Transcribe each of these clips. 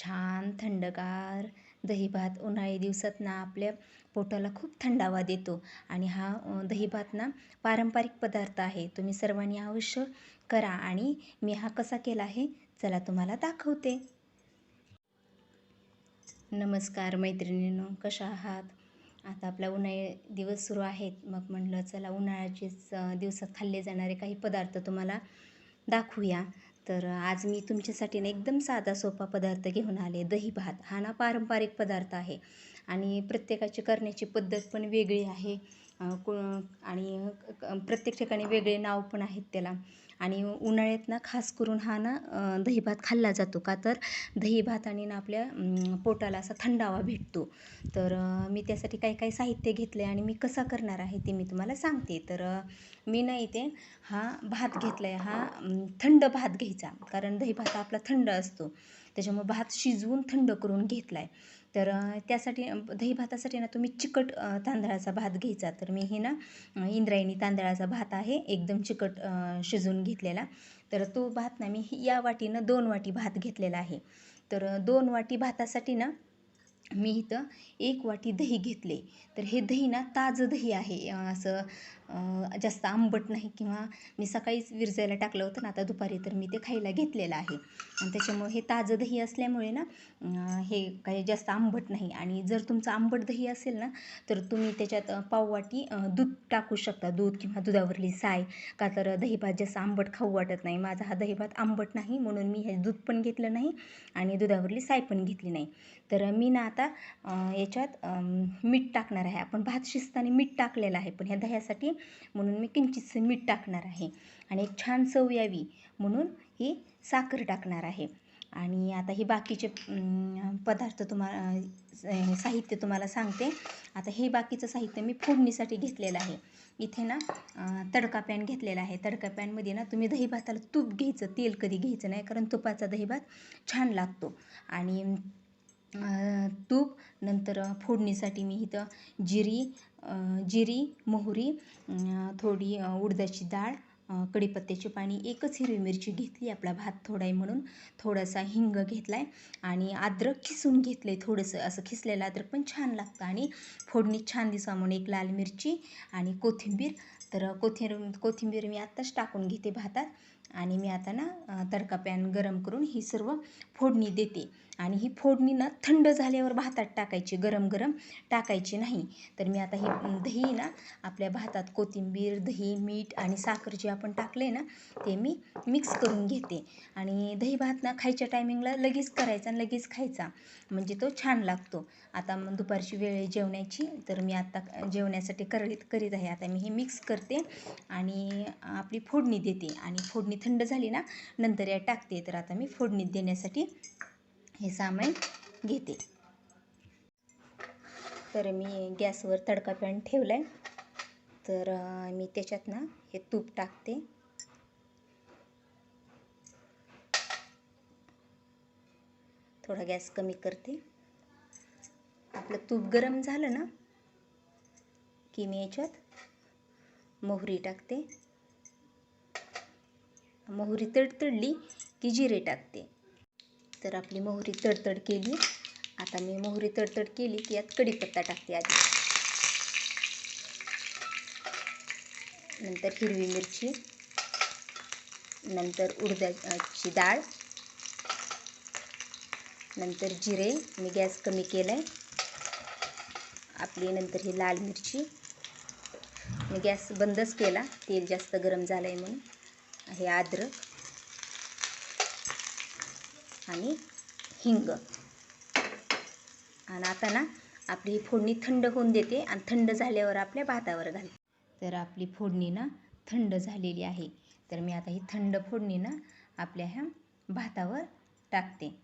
छान थंडगार दहीभात उन्हाळी दिवसात ना आपल्या पोटाला खूप थंडावा देतो. आणि हा दहीभात ना पारंपरिक पदार्थ आहे. तुम्ही सर्वांनी अवश्य करा आणि मी हा कसा केला आहे चला तुम्हाला दाखवते. नमस्कार मैत्रिणींनो कशा आहात? आता आपला उन्हाळी दिवस सुरू आहेत. मग म्हटलं चला उन्हाळ्याचेच दिवसात खाल्ले जाणारे काही पदार्थ तुम्हाला दाखवूया. तर आज मी तुमच्यासाठी ना एकदम साधा सोपा पदार्थ घेऊन आले. दही भात. हा ना पारंपरिक पदार्थ आहे. आणि प्रत्येकाची करण्याची पद्धत पण वेगळी आहे. को आणि प्रत्येक ठिकाणी वेगळे नाव पण आहेत त्याला. आणि उन्हाळ्यात ना खास करून हा ना दहीभात दही भात खाल्ला जातो का तर दही भाताने ना आपल्या पोटाला असा थंडावा भेटतो. तर मी त्यासाठी काही काही साहित्य घेतले आणि मी कसा करणार आहे ते मी तुम्हाला सांगते. तर मी ना इथे हा भात घेतला आहे हा थंड भात घ्यायचा. कारण दही भात आपला थंड असतो. त्याच्यामुळे भात शिजवून थंड करून घेतला आहे तर त्यासाठी दही भातासाठी ना तुम्ही चिकट तांदळाचा भात घ्यायचा. तर मी हे ना इंद्रायणी तांदळाचा भात आहे एकदम चिकट शिजवून घेतलेला. तर तो भात ना मी या वाटीनं दोन वाटी भात घेतलेला आहे. तर दोन वाटी भातासाठी ना मी इथं एक वाटी दही घेतले. तर हे दही ना ताजं दही आहे. असं जास्त आंबट नाही किंवा मी सकाळीच विरजायला टाकलं होतं ना आता दुपारी तर मी ते खायला घेतलेलं आहे. आणि त्याच्यामुळे हे ताजं दही असल्यामुळे ना हे काही जास्त आंबट नाही. आणि जर तुमचं आंबट दही असेल ना तर तुम्ही त्याच्यात पाव पाववाटी दूध टाकू शकता. दूध किंवा दुधावरली साय. का तर दहीभात जास्त आंबट खाऊ वाटत नाही. माझा हा दहीभात आंबट नाही म्हणून मी हे दूध पण घेतलं नाही आणि दुधावरली साय पण घेतली नाही. तर मी ना आता आता याच्यात मीठ टाकणार आहे. आपण भात शिजताना मीठ टाकलेलं आहे पण ह्या दह्यासाठी म्हणून मी किंचितसं मीठ टाकणार आहे. आणि एक छान चव यावी म्हणून ही साखर टाकणार आहे. आणि आता हे बाकीचे पदार्थ तुम्हाला साहित्य तुम्हाला सांगते. आता हे बाकीचं साहित्य मी फोडणीसाठी घेतलेलं आहे. इथे ना तडका पॅन घेतलेला आहे. तडका पॅनमध्ये ना तुम्ही दही भाताला तूप घ्यायचं तेल कधी घ्यायचं नाही कारण तुपाचा दही भात छान लागतो. आणि तूप नंतर फोडणीसाठी मी इथं जिरी जिरी मोहरी थोडी उडदाची डाळ अं, कढीपत्त्याची पाणी एकच हिरवी मिरची घेतली आपला भात थोडा आहे म्हणून थोडासा हिंग घेतला आहे आणि अद्रक खिसून घेतलं आहे थोडंसं. असं खिसलेलं अद्रक पण छान लागतं आणि फोडणी छान दिसा म्हणून एक लाल मिरची आणि कोथिंबीर तर कोथिंबीर कोथिंबीर मी आत्ताच टाकून घेते भातात आणि मी आता ना तडका पॅन गरम करून ही सर्व फोडणी देते. आणि ही फोडणी ना थंड झाल्यावर भातात टाकायची गरम गरम टाकायची नाही. तर मी आता ही दही ना आपल्या भातात कोथिंबीर दही मीठ आणि साखर जे आपण टाकले ना ते मी मिक्स करून घेते. आणि दही भात ना खायच्या टायमिंगला लगेच करायचा आणि लगेच खायचा. म्हणजे तो छान लागतो. आता मग दुपारची वेळ आहे जेवण्याची तर मी आता जेवण्यासाठी करळीत करीत आहे. आता मी हे मिक्स करते आणि आपली फोडणी देते. आणि फोडणी थंड झाली ना नंतर या टाकते. तर आता मी फोडणी देण्यासाठी हे सामान घेते. तर मी गॅसवर तडका पॅन ठेवला आहे तर मी त्याच्यात ना हे तूप टाकते. थोडा गॅस कमी करते. आपलं तूप गरम झालं ना की मी याच्यात मोहरी टाकते. मोहरी तडतडली की जिरे टाकते. तर आपली मोहरी तडतड केली. आता मी मोहरी तडतड केली की यात कढीपत्ता टाकते आधी. नंतर हिरवी मिरची. नंतर उडदाची डाळ. नंतर जिरे. मी गॅस कमी केला आहे आपली नंतर ही लाल मिरची. मी गॅस बंदच केला. तेल जास्त गरम झालं आहे म्हणून. हे अद्रक आणि हिंग. आणि आता ना आपली ही फोडणी थंड होऊन देते आणि थंड झाल्यावर आपल्या भातावर घालते. तर आपली फोडणी ना थंड झालेली आहे. तर मी आता ही थंड फोडणी ना आपल्या ह्या भातावर टाकते.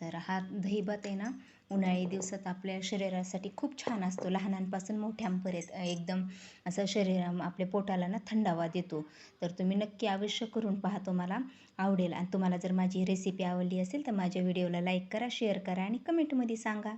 तर हा दहीभात आहे ना उन्हाळी दिवसात आपल्या शरीरासाठी खूप छान असतो. लहानांपासून मोठ्यांपर्यंत एकदम असं शरीरा आपल्या पोटाला ना थंडावा देतो. तर तुम्ही नक्की अवश्य करून पहा तुम्हाला आवडेल. आणि तुम्हाला जर माझी रेसिपी आवडली असेल तर माझ्या व्हिडिओला लाईक करा शेअर करा आणि कमेंटमध्ये सांगा.